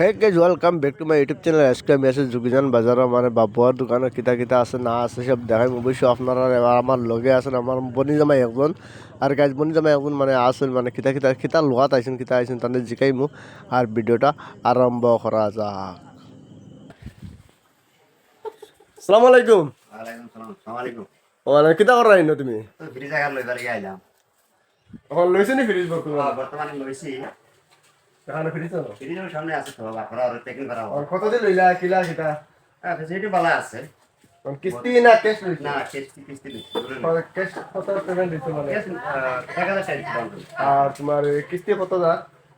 Guys welcome back to my YouTube channel আজকে আমি আছি যোগিজান বাজার। মানে বাবুয়ার দোকানে কিতা কিতা আছে না আছে সব দেখাই অবশ্যই আপনারা আমার লগে আছেন আমার বনি জামাই একজন। আর গাইজ বনি জামাই একজন মানে আসেন মানে কিতা কিতা কিতা লোহাত আইছেন কিতা আইছেন তাদের জিকাইমু আর ভিডিওটা আরম্ভ করা যাক। আলাইকুম। ওয়ালাইকুম সালাম আলাইকুম। মানে কিতা করা আইনো তুমি? ফ্রিজ আইলাম। এখন লইছে নি ফ্রিজ বর্তমানে লইছি। এখানে ফ্রিজ আছে ফ্রিজের সামনে আছে তো আপনারা আর প্যাকিং করা আর কত দিন লইলা কিলা কিতা ফেসিলিটি ভালো আছে। কিস্তি না ক্যাশ লইছে? না কিস্তি কিস্তি দিচ্ছি ক্যাশ কত পেমেন্ট দিতে মানে? টাকা আর তোমার কিস্তি কত দা?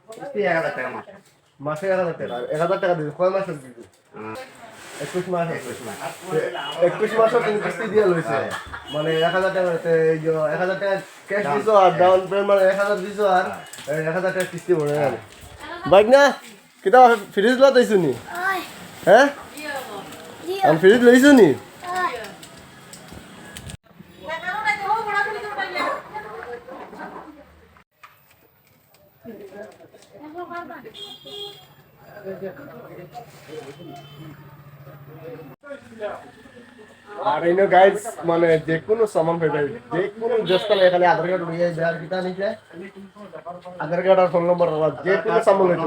কিস্তি এক হাজার টাকা মাসে। মাসে এক হাজার টাকা। এক হাজার টাকা দিবে কয় মাসের দিবে একুশ মাস। একুশ কিস্তি দিয়ে লইছে? মানে এক হাজার টাকা এক হাজার টাকা ক্যাশ দিছো আর ডাউন পেমেন্ট মানে এক হাজার দিছো আর এক হাজার টাকা কিস্তি মনে হয়। বাইক না? কিতা ফ্রিজ লা দিছো নি? হ্যাঁ। আমি ফ্রিজ লইছো নি? আর এই গাইজ মানে যে কোনো সামান পাইবে যে কোনো জস্তালে এখানে আধার কার্ড লইয়া যায় আর নিছে? আধার কার্ড আর ফোন নম্বর আর যে কোনো সামান লইতে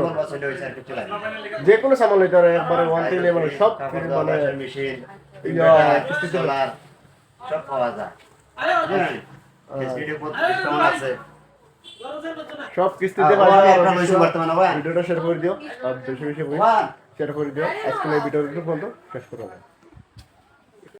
যে কোনো সামান লইতে পারো একবারে ওয়ান মানে সব মানে মেশিন সোলার সব পাওয়া যায়। আছে সব কিস্তিতে ভিডিওটা শেয়ার করে দিও। আর বেশি শেয়ার করে দিও। আজকে এই ভিডিওটা পর্যন্ত শেষ করে